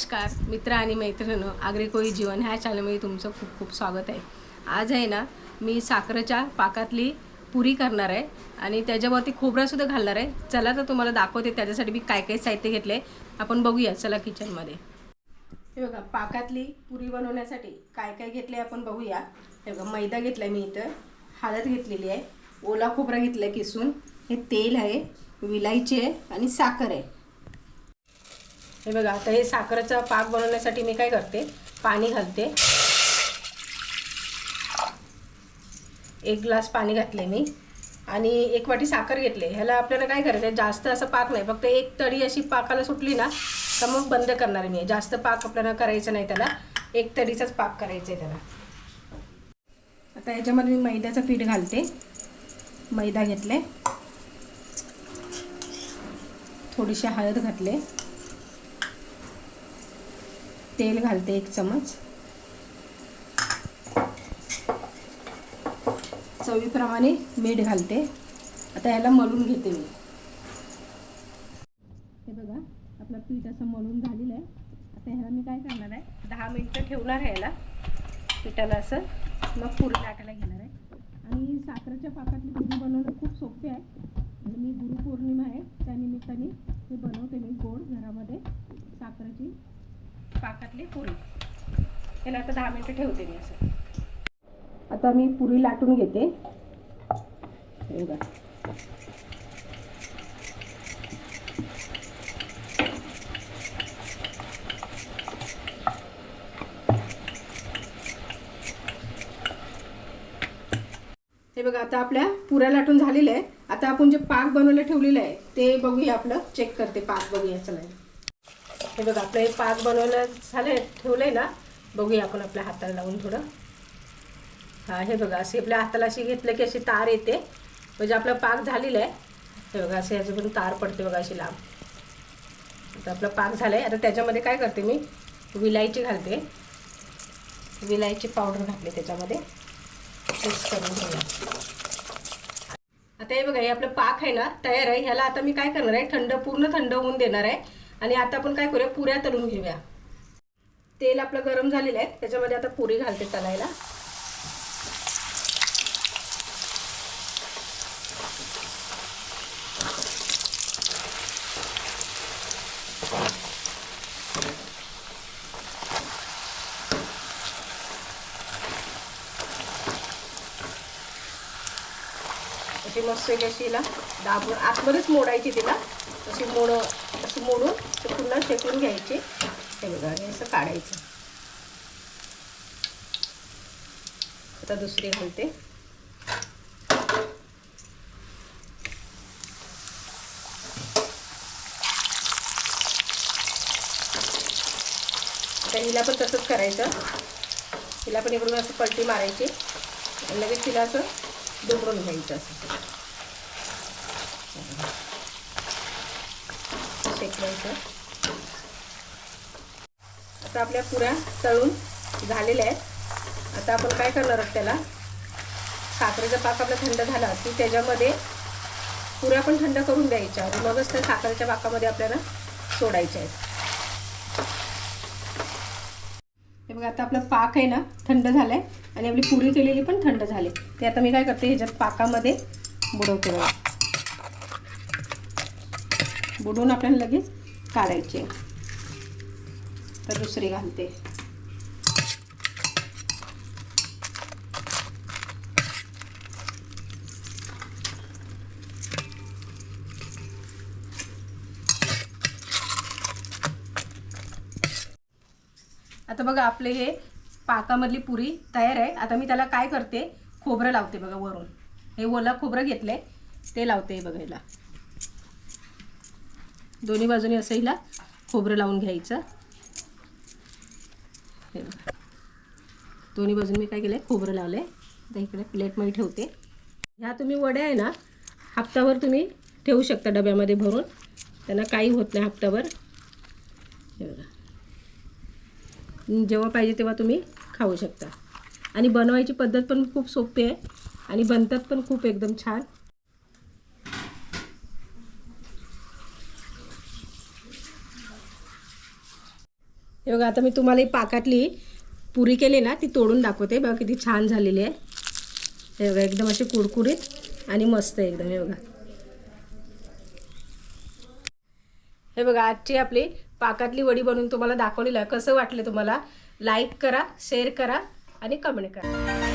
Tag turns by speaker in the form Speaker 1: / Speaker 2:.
Speaker 1: नमस्कार मित्र आणि मैत्रिणींनो आग्रेकोळी जीवन ह्या चॅनलमध्ये तुमचं खूप खूप स्वागत आहे. आज आहे ना मी साखरेच्या पाकातली पुरी करणार आहे आणि त्याच्यावरती खोबरासुद्धा घालणार आहे. चला तर तुम्हाला दाखवते त्याच्यासाठी मी काय काय साहित्य घेतले आपण बघूया चला किचनमध्ये. हे बघा पाकातली पुरी बनवण्यासाठी काय काय घेतले आपण बघूया. हे बघा मैदा घेतला मी इथं हळद घेतलेली आहे ओला खोबरा घेतला आहे किसून. हे तेल आहे विलायची आहे आणि साखर आहे. हे बघा आता हे साखरेचा पाक बनवण्यासाठी मी काय करते? पाणी घालते. एक ग्लास पाणी घातले मी. आणि एक वाटी साखर घेतले. ह्याला आपल्याला काय करायचं आहे? जास्त असं पाक नाही. फक्त एक तडी अशी पाकाला सुटली ना तर मग बंद करणार मी. जास्त पाक आपल्याला करायचं नाही त्याला. एक तडीचाच पाक करायचा आहे त्याला. आता याच्यामध्ये मी मैद्याचं पीठ घालते. मैदा घेतले. थोडीशी हळद घातले. तेल घालते एक चमच. चवीप्रमाणे मीठ घालते. आता ह्याला मळून घेते मी. हे बघा आपलं पीठ असं मळून झालेलं आहे. आता ह्याला मी काय करणार आहे दहा मिनटं ठेवणार आहे याला पिठाला असं मग पुरी लाटायला घेणार आहे. आणि साखरेच्या पाकातली पुरी बनवणं खूप सोपे आहे. आणि मी गुरुपौर्णिमा आहे त्यानिमित्ताने हे बनवते मी गोड घरामध्ये साखरेची. पाकातली पुरी. त्याला आता दहा मिनटं ठेवते मी असं. आता मी पुरी लाटून घेते. हे बघा. हे बघा आता आपल्या पुऱ्या लाटून झालेल्या आहे आता आपण जे पाक बनवलं ठेवलेलं आहे ते बघूया आपलं. चेक करते पाक बघूया चला. हे बघा आपलं हे पाक बनवलं झालं ठेवलं आहे ना बघूया आपण आपल्या हाताला लावून थोडं. हां हे बघा अशी आपल्या हाताला अशी घेतलं की अशी तार येते. म्हणजे आपला पाक झालेला आहे. हे बघा असे याचं तार पडते बघा अशी लांब. आता आपला पाक झाला आहे आता त्याच्यामध्ये काय करते मी? विलायची घालते. विलायची पावडर घातली त्याच्यामध्ये. मिक्स करून घेऊया. आता हे बघा हे आपलं पाक आहे ना तयार आहे. ह्याला आता मी काय करणार आहे? थंड पूर्ण थंड होऊन देणार आहे. आणि आता आपण काय करूया? पुऱ्या तळून घेऊया. तेल आपलं गरम झालेलं आहे. त्याच्यामध्ये आता पुरी घालते तळायला. अशी मस्त अशी हिला दाबून आतमध्येच मोडायची तिला. अशी मोड मोडून ते पुन्हा शेकून घ्यायचे. हे बघा आणि असं काढायचं. आता दुसरी घालते. आता हिला पण तसंच करायचं. हिला पण इकडून असं पलटी मारायची. लगेच तिला असं दुमडून घ्यायचं असं. शेकवायचं आता आपल्या पुऱ्या तळून झालेल्या आहेत. आता आपण काय करणार आहोत त्याला? साखरेचा पाक आपला थंड झाला की त्याच्यामध्ये पुऱ्या पण थंड करून द्यायच्या. आणि मगच त्या साखरेच्या पाकामध्ये आपल्याला सोडायच्या आहेत. हे बघा आता आपला पाक आहे ना थंड झाला आहे आणि आपली पुरी केलेली पण थंड झाली. ते आता मी काय करते ह्याच्यात पाकामध्ये बुडवते बघा. बुडवून आपल्याला लगेच काढायचे. तर दुसरी घालते. आता बघा आपले हे पाकामधली पुरी तयार आहे. आता मी त्याला काय करते? खोबरं लावते बघा वरून. हे ओला खोबरं घेतले ते लावते बघायला दोन्ही बाजूने असं हिला खोबरं लावून घ्यायचं. हे बघा. दोन्ही बाजूने मी काय केलं आहे खोबरं लावलं आहे तर इकडे प्लेटमध्ये ठेवते. ह्या तुम्ही वड्या आहे ना हप्त्यावर तुम्ही ठेवू शकता डब्यामध्ये भरून. त्यांना काही होत नाही हप्त्यावर हे बघा. जेव्हा पाहिजे तेव्हा तुम्ही खाऊ शकता. आणि बनवायची पद्धत पण खूप सोपी आहे. आणि बनतात पण खूप एकदम छान. हे बघा आता मी तुम्हाला ही पाकातली पुरी केली ना ती तोडून दाखवते. बघा किती छान झालेली आहे. हे बघा एकदम अशी कुरकुरीत आणि मस्त आहे एकदम हे बघा. हे बघा आजची आपली पाकातली वडी बनवून तुम्हाला दाखवलेलं आहे. कसं वाटलं तुम्हाला? लाईक करा शेअर करा आणि कमेंट करा.